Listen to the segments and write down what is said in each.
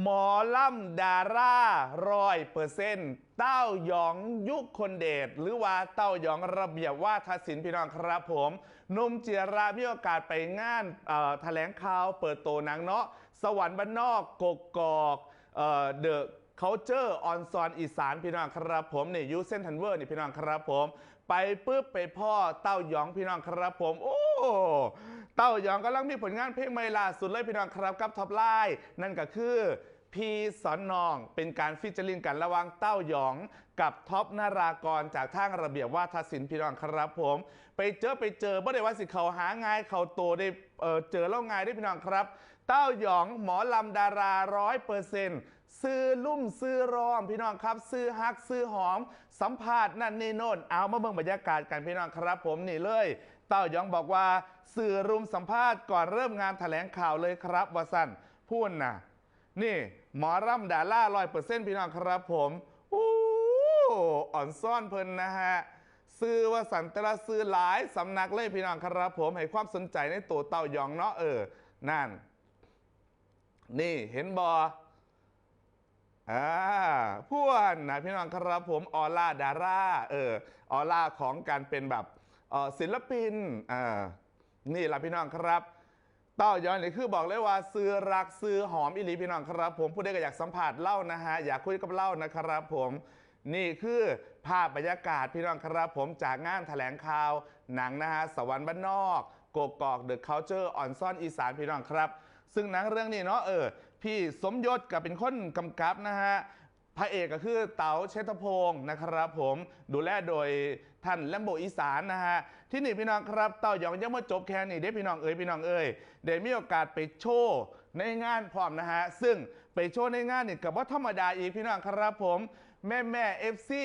หมอล่ำดาราร้อยเปอร์เซ็นต์เต้าหยองยุคคนเดชหรือว่าเต้าหยองระเบียบว่าทศิลป์พี่น้องครับผมนุ่มเจียรามีโอกาสไปงานแถลงข่าวเปิดโตหนังเนาะสวรรค์บ้านนอกกกกอกเดอะ culture on ซอนอีสานพี่น้องครับผมเนี่ยยูเซนทันเวอร์นี่พี่น้องครับผม ไปปุ๊บไปพ่อเต้าหยองพี่น้องครับผมโอ้ เต้าหยองกำลังมีผลงานเพลงใหม่ล่าสุดเลยพี่น้องครับกับท็อปไลน์นั่นก็คือพีสอนนองเป็นการฟิชเจอริงกันระหว่างเต้าหยอง กับท็อปนารากรจากทางระเบียบว่าทศิลป์พี่น้องครับผม ไปเจอไปเจอบ่ได้ว่าสิเขาหาง่ายเขาโตได้เออเจอแล้วง่ายได้พี่น้องครับ เต้าหยองหมอลำดาราร้อยเปอร์เซ็นต์ซื้อลุ่มซื้อรอมพี่น้องครับ ซื้อฮักซื้อหอม สัมภาษณ์นั่นนี่โน่นเอามาเบิ่งบรรยากาศกันพี่น้องครับ ผมนี่เลย เต้าหยองบอกว่า สื่อรุมสัมภาษณ์ก่อนเริ่มงานแถลงข่าวเลยครับวสันพูดนะนี่หมอร่ำดาล่าร้อยเปอร์เซ็นต์พี่น้องครับผมอู้อ่อนซ่อนเพลินนะฮะซื้อว่าสันแต่ละซื้อหลายสำนักเลยพี่น้องครับผมให้ความสนใจในตัวเต่าหยองเนาะเออนั่น นี่เห็นบออ่าพวกนะพี่น้องครับผมออร่าดาร่าเออออร่าของการเป็นแบบศิลปินอ่านี่ละพี่น้องครับเต้าย้อนนี่คือบอกเลยว่าซื้อรักซื้อหอมอิลีพี่น้องครับ ผมผู้ใดก็อยากสัมผัสเล่านะฮะอยากคุยกับเล่านะครับ ผมนี่คือภาพบรรยากาศพี่น้องครับ ผมจากงานแถลงข่าวหนังนะฮะสวรรค์บ้านนอกโกกอกเดอะเคาน์เจอร์ออนซ่อนอีสานพี่น้องครับ ซึ่งหนังเรื่องนี้เนาะเออพี่สมยศกับเป็นคนกำกับนะฮะพระเอกก็คือเต๋าเชษพงศ์นะครับผมดูแลโดยท่านแลมโบอีสานนะฮะที่นี่พี่น้องครับเต่าหยองยังไมาจบแค่นี้ได้พี่น้องเอ๋ยพี่น้องเอ๋ยได้มีโอกาสไปโชว์ในงานพร้อมนะฮะซึ่งไปโชว์ในงานนี่กับว่าธรรมดาอีกพี่น้องครับผมแม่แม่เอฟซี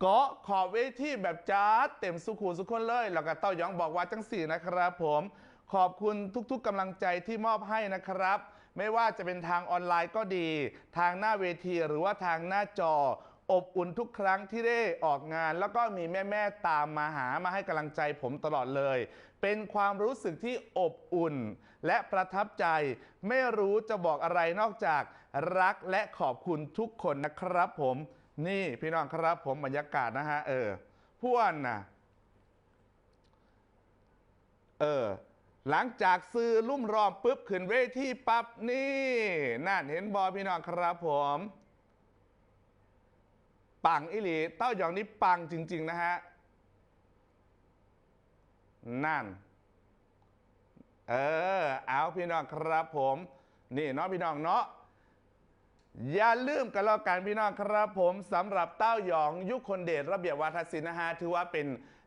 เกาะขอบเวทีแบบจ้าดเต็มสุขุสุขคนเลย แล้วก็เต้าหยองบอกว่าจังสี่นะครับผม ขอบคุณทุกๆกำลังใจที่มอบให้นะครับ ไม่ว่าจะเป็นทางออนไลน์ก็ดี ทางหน้าเวทีหรือว่าทางหน้าจอ อบอุ่นทุกครั้งที่ได้ออกงาน แล้วก็มีแม่ ๆ ตามมาหามาให้กำลังใจผมตลอดเลย เป็นความรู้สึกที่อบอุ่น และประทับใจ ไม่รู้จะบอกอะไรนอกจากรักและขอบคุณทุกคนนะครับผม นี่พี่น้องครับผมบรรยากาศนะฮะเออพวนนะเออ หลังจากซื้อลุ่มรอมปุ๊บขึ้นเวทีปั๊บนี่นั่นเห็นบอพี่น้องครับผม ปังอิลีเต้าหยองนี่ปังจริง ๆ นะฮะ นั่น เออ เอาพี่น้องครับผม นี่เนาะพี่น้องเนาะอย่าลืมกันแล้วกันพี่น้องครับผมสำหรับเต้าหยองยุคคนเดชระเบียบวาทศิลป์นะฮะถือว่าเป็น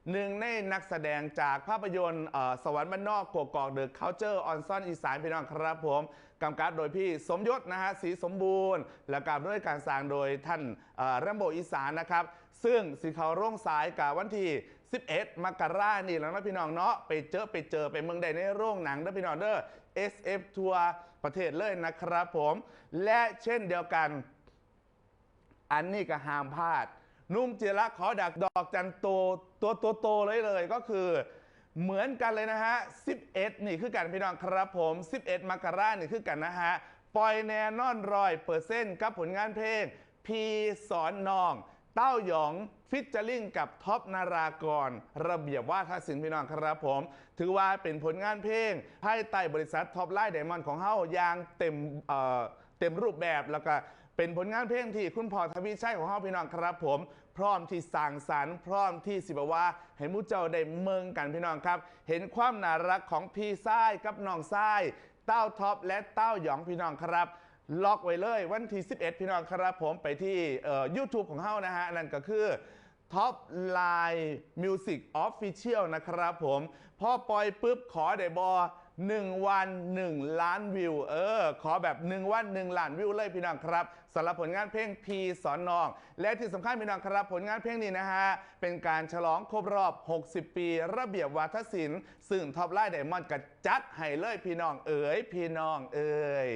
หนึ่งในนักแสดงจากภาพยนตร์สวรรค์บ้านนอกกกอกเดอะเคาน์เจอร์ออนซ่อนอีสานพี่น้องครับผมกำกับโดยพี่สมยศนะฮะสีสมบูรณ์ และกับด้วยการสร้างโดยท่านแรมโบอีสานนะครับ ซึ่งสีเขาร่วงสายกับวันที่ 11 มกรานี่แล้วนะพี่น้องเนาะไปเจอไปเจอไปเมืองใดในโรงหนังเด้อพี่น้องเด้อ SF ทัวร์ประเทศเลยนะครับผม และเช่นเดียวกัน อันนี้ก็ห้ามพลาด นุ่มเจระขอดักดอกจันโตตัวโตโตเลยเลยก็คือ เหมือนกันเลยนะฮะ 11 นี่คือกันพี่น้องครับผม 11 มกรานี่คือกันนะฮะ ปล่อยแนนอนรอยเปอร์เซ็นกับผลงานเพลง พีสอนนอง เต้าหยองฟิชเจอริงกับท็อปนารากร ระเบียบว่าทศิลป์พี่น้องครับผม ถือว่าเป็นผลงานเพลงภายใต้บริษัทท็อปไลน์ไดมอนด์ของเฮาอย่างเต็มเอ่อ เต็มรูปแบบแล้วก็เป็นผลงานเพลงที่คุณพ่อทวีชัยของเฮาพี่น้องครับผม พร้อมที่สร้างสรรค์พร้อมที่สิบว่าให้มูเจ้าได้เมืองกันพี่น้องครับ เห็นความน่ารักของพี่ทรายกับน้องทราย เต้าท็อปและเต้าหยองพี่น้องครับล็อกไว้เลยวันที่ 11 พี่น้องครับผมไปที่เอ่อ YouTube ของเฮานะฮะ นั่นก็คือ Top Line Music Official นะครับผม พอปล่อยปุ๊บขอได้บอ 1 วัน 1 ล้านวิว เออ ขอแบบ 1 วัน 1 ล้านวิวเลยพี่น้องครับสำหรับผลงานเพลงพีสอนนอง และที่สำคัญพี่น้องครับ ผลงานเพลงนี้นะฮะ เป็นการฉลองครบรอบ 60 ปี ระเบียบวาทศิลป์ซึ่งท็อปไลน์ไดมอนด์ก็จัดให้เลยพี่น้องเอ๋ยพี่น้องเอ๋ย